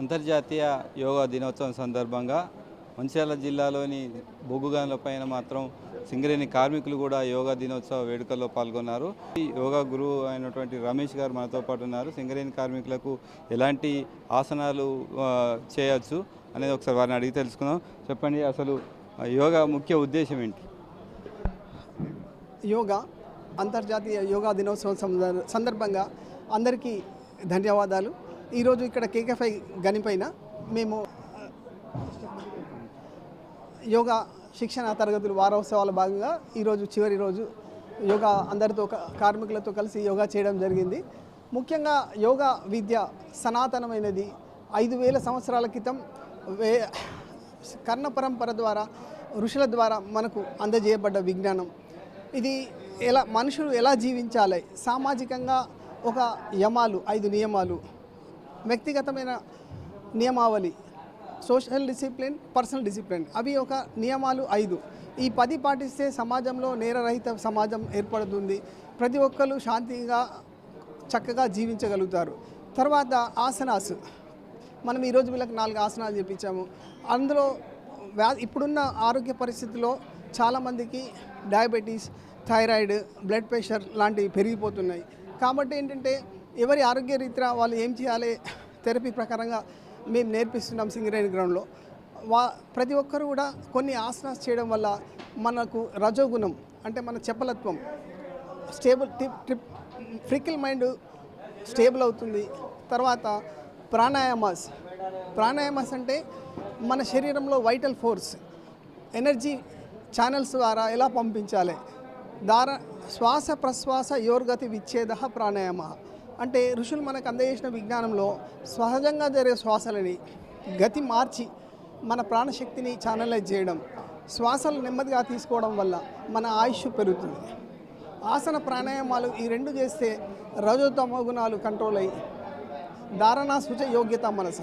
అంతర్జాతీయ యోగా దినోత్సవం సందర్భంగా మంచిర్యాల జిల్లాలోని బొగ్గుగానుల పైన మాత్రం సింగరేణి కార్మికులు కూడా యోగా దినోత్సవ వేడుకల్లో పాల్గొన్నారు. ఈ యోగా గురువు అయినటువంటి రమేష్ గారు మనతో పాటు ఉన్నారు. సింగరేణి కార్మికులకు ఎలాంటి ఆసనాలు చేయొచ్చు అనేది ఒకసారి వారిని అడిగి తెలుసుకుందాం. చెప్పండి అసలు యోగా ముఖ్య ఉద్దేశం ఏంటి? యోగా అంతర్జాతీయ యోగా దినోత్సవం సందర్భంగా అందరికీ ధన్యవాదాలు. ఈరోజు ఇక్కడ కేకేఫై గనిపైన మేము యోగా శిక్షణ తరగతులు వారోత్సవాల భాగంగా ఈరోజు చివరి రోజు యోగా అందరితో కార్మికులతో కలిసి యోగా చేయడం జరిగింది. ముఖ్యంగా యోగా విద్య సనాతనమైనది. ఐదు వేల సంవత్సరాల క్రితం వే కర్ణ పరంపర ద్వారా ఋషుల ద్వారా మనకు అందజేయబడ్డ విజ్ఞానం. ఇది ఎలా మనుషులు ఎలా జీవించాలి? సామాజికంగా ఒక యమాలు ఐదు నియమాలు వ్యక్తిగతమైన నియమావళి సోషల్ డిసిప్లిన్ పర్సనల్ డిసిప్లిన్ అవి ఒక నియమాలు ఐదు. ఈ పది పాటిస్తే సమాజంలో నేరరహిత సమాజం ఏర్పడుతుంది. ప్రతి ఒక్కరు శాంతిగా చక్కగా జీవించగలుగుతారు. తర్వాత ఆసనాస్. మనం ఈరోజు వీళ్ళకి నాలుగు ఆసనాలు చెప్పించాము అందులో వ్యా ఇప్పుడున్న ఆరోగ్య పరిస్థితిలో చాలామందికి డయాబెటీస్ థైరాయిడ్ బ్లడ్ ప్రెషర్ లాంటివి పెరిగిపోతున్నాయి. కాబట్టి ఏంటంటే ఎవరి ఆరోగ్య రీత్యా వాళ్ళు ఏం చేయాలి? థెరపీ ప్రకారంగా మేము నేర్పిస్తున్నాం సింగరేణి గ్రౌండ్లో. వా ప్రతి ఒక్కరు కూడా కొన్ని ఆసనాస్ చేయడం వల్ల మనకు రజోగుణం అంటే మన చెప్పలత్వం స్టేబుల్ టిప్ ట్రిప్ ఫ్రికిల్ మైండ్ స్టేబుల్ అవుతుంది. తర్వాత ప్రాణాయామాస్. ప్రాణాయామాస్ అంటే మన శరీరంలో వైటల్ ఫోర్స్ ఎనర్జీ ఛానల్స్ ద్వారా ఎలా పంపించాలి? దార శ్వాస ప్రశ్వాస యోర్గతి విచ్ఛేద ప్రాణాయామ. అంటే ఋషులు మనకు అందజేసిన విజ్ఞానంలో సహజంగా జరిగే శ్వాసలని గతి మార్చి మన ప్రాణశక్తిని ఛానలైజ్ చేయడం శ్వాసలు నెమ్మదిగా తీసుకోవడం వల్ల మన ఆయుష్ పెరుగుతుంది. ఆసన ప్రాణాయామాలు ఈ రెండు చేస్తే రజోతమో గుణాలు కంట్రోల్ అయ్యి ధారణ శుచ యోగ్యత మనస.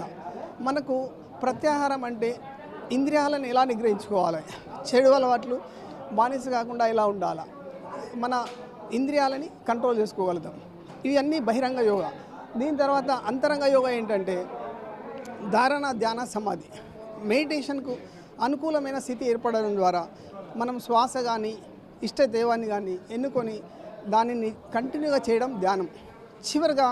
మనకు ప్రత్యాహారం అంటే ఇంద్రియాలను ఎలా నిగ్రహించుకోవాలి? చెడు అలవాట్లు బానిస కాకుండా ఎలా ఉండాలా? మన ఇంద్రియాలని కంట్రోల్ చేసుకోగలుగుతాం. ఇవన్నీ బహిరంగ యోగా. దీని తర్వాత అంతరంగ యోగా ఏంటంటే ధారణ ధ్యాన సమాధి. మెడిటేషన్కు అనుకూలమైన స్థితి ఏర్పడడం ద్వారా మనం శ్వాస కానీ ఇష్టదేవాన్ని కానీ ఎన్నుకొని దానిని కంటిన్యూగా చేయడం ధ్యానం. చివరిగా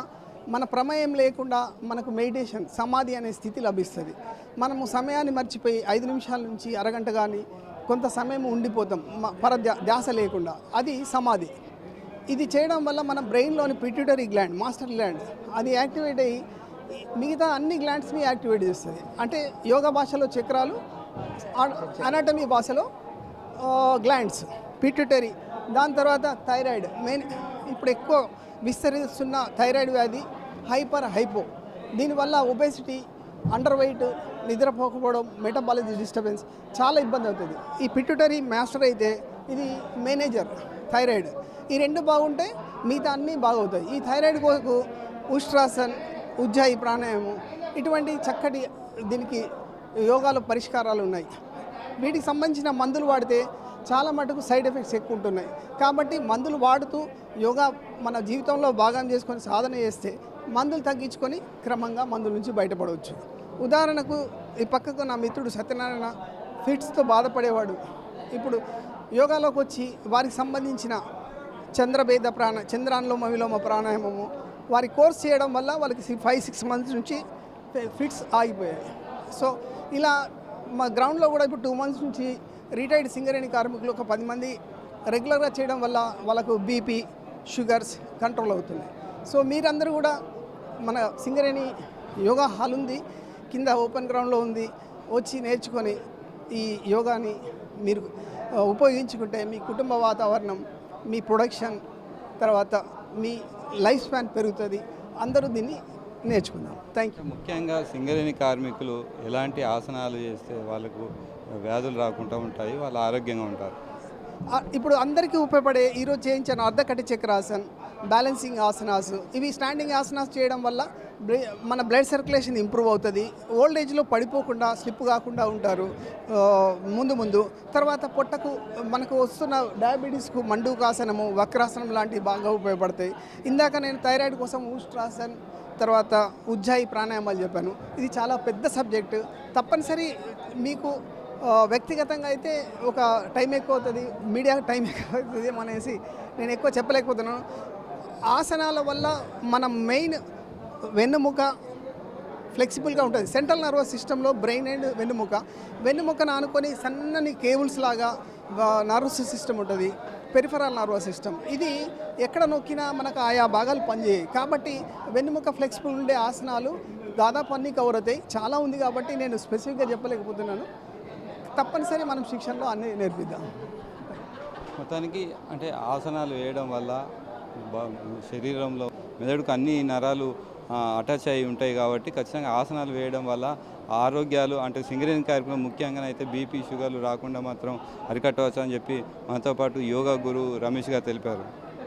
మన ప్రమేయం లేకుండా మనకు మెడిటేషన్ సమాధి అనే స్థితి లభిస్తుంది. మనము సమయాన్ని మర్చిపోయి ఐదు నిమిషాల నుంచి అరగంట కానీ కొంత సమయం ఉండిపోతాం. పర ధ్యాస లేకుండా. అది సమాధి. ఇది చేయడం వల్ల మన బ్రెయిన్లోని పిట్యూటరీ గ్లాండ్ మాస్టర్ గ్లాండ్ అది యాక్టివేట్ అయ్యి మిగతా అన్ని గ్లాండ్స్ని యాక్టివేట్ చేస్తుంది. అంటే యోగా భాషలో చక్రాలు అనాటమీ భాషలో గ్లాండ్స్ పిట్యూటరీ దాని తర్వాత థైరాయిడ్ మెయిన్ ఇప్పుడు ఎక్కువ విస్తరిస్తున్న థైరాయిడ్ వ్యాధి హైపర్ హైపో దీనివల్ల ఒబేసిటీ అండర్ వెయిట్ నిద్రపోకపోవడం మెటబాలజీ డిస్టర్బెన్స్ చాలా ఇబ్బంది అవుతుంది. ఈ పిట్యూటరీ మాస్టర్ అయితే ఇది మేనేజర్ థైరాయిడ్ ఈ రెండు బాగుంటే మిగతా అన్నీ బాగవుతాయి. ఈ థైరాయిడ్ కొరకు ఉష్ట్రాసన్ ఉజ్జాయి ప్రాణాయామం ఇటువంటి చక్కటి దీనికి యోగాలో పరిష్కారాలు ఉన్నాయి. వీటికి సంబంధించిన మందులు వాడితే చాలా మటుకు సైడ్ ఎఫెక్ట్స్ ఎక్కువ ఉంటున్నాయి కాబట్టి మందులు వాడుతూ యోగా మన జీవితంలో భాగం చేసుకొని సాధన చేస్తే మందులు తగ్గించుకొని క్రమంగా మందుల నుంచి బయటపడవచ్చు. ఉదాహరణకు ఈ పక్కకు నా మిత్రుడు సత్యనారాయణ ఫిట్స్తో బాధపడేవాడు. ఇప్పుడు యోగాలోకి వచ్చి వారికి సంబంధించిన చంద్రభేద ప్రాణ చంద్రానులోమ విలోమ ప్రాణాయామము. వారి కోర్స్ చేయడం వల్ల వాళ్ళకి ఫైవ్ సిక్స్ మంత్స్ నుంచి ఫిట్స్ ఆగిపోయాయి. సో ఇలా మా గ్రౌండ్లో కూడా ఇప్పుడు టూ మంత్స్ నుంచి రిటైర్డ్ సింగరేణి కార్మికులు ఒక పది మంది రెగ్యులర్గా చేయడం వల్ల వాళ్ళకు బీపీ షుగర్స్ కంట్రోల్ అవుతున్నాయి సో మీరందరూ కూడా మన సింగరేణి యోగా హాల్ ఉంది. కింద ఓపెన్ గ్రౌండ్లో ఉంది. వచ్చి నేర్చుకొని ఈ యోగాని మీరు ఉపయోగించుకుంటే మీ కుటుంబ వాతావరణం మీ ప్రొడక్షన్ తర్వాత మీ లైఫ్ స్పాన్ పెరుగుతుంది. అందరూ దీన్ని నేర్చుకుందాం. థ్యాంక్ యూ ముఖ్యంగా సింగరేణి కార్మికులు ఎలాంటి ఆసనాలు చేస్తే వాళ్ళకు వ్యాధులు రాకుండా ఉంటాయి వాళ్ళు ఆరోగ్యంగా ఉంటారు. ఇప్పుడు అందరికీ ఉపయోగపడే ఈరోజు చేయించిన అర్ధకటి చక్రాసన్ బ్యాలెన్సింగ్ ఆసనాస్ ఇవి స్టాండింగ్ ఆసనాస్ చేయడం వల్ల మన బ్లడ్ సర్క్యులేషన్ ఇంప్రూవ్ అవుతుంది. ఓల్డ్ ఏజ్లో పడిపోకుండా స్లిప్ కాకుండా ఉంటారు. ముందు ముందు. తర్వాత పొట్టకు మనకు వస్తున్న డయాబెటీస్కు మండుకాసనము వక్రాసనం లాంటివి బాగా ఉపయోగపడతాయి. ఇందాక నేను థైరాయిడ్ కోసం ఊస్ట్రాసన్ తర్వాత ఉజ్జాయి ప్రాణాయామాలు చెప్పాను. ఇది చాలా పెద్ద సబ్జెక్ట్. తప్పనిసరి మీకు వ్యక్తిగతంగా అయితే ఒక టైం ఎక్కువ అవుతుంది మీడియా టైం ఎక్కువ అవుతుంది అనేసి నేను ఎక్కువ చెప్పలేకపోతున్నాను. ఆసనాల వల్ల మన మెయిన్ వెన్నుముక ఫ్లెక్సిబుల్గా ఉంటుంది. సెంట్రల్ నర్వస్ సిస్టంలో బ్రెయిన్ అండ్ వెన్నుముక. వెన్నుముకను ఆనుకొని సన్నని కేబుల్స్ లాగా నర్వస్ సిస్టమ్ ఉంటుంది. పెరిఫరల్ నర్వస్ సిస్టమ్ ఇది ఎక్కడ నొక్కినా మనకు ఆయా భాగాలు పనిచేయాయి కాబట్టి వెన్నుముక ఫ్లెక్సిబుల్ ఉండే ఆసనాలు దాదాపు అన్నీ కవర్ అవుతాయి. చాలా ఉంది కాబట్టి నేను స్పెసిఫిక్గా చెప్పలేకపోతున్నాను. తప్పనిసరి మనం శిక్షణలో అన్నీ నేర్పిద్దాం. మొత్తానికి అంటే ఆసనాలు వేయడం వల్ల శరీరంలో మెదడుకు అన్ని నరాలు అటాచ్ అయి ఉంటాయి కాబట్టి ఖచ్చితంగా ఆసనాలు వేయడం వల్ల ఆరోగ్యాలు అంటే సింగరేణి కార్యక్రమం ముఖ్యంగా అయితే బీపీ షుగర్లు రాకుండా మాత్రం అరికట్టవచ్చు అని చెప్పి మనతో పాటు యోగా గురు రమేష్ గారు తెలిపారు.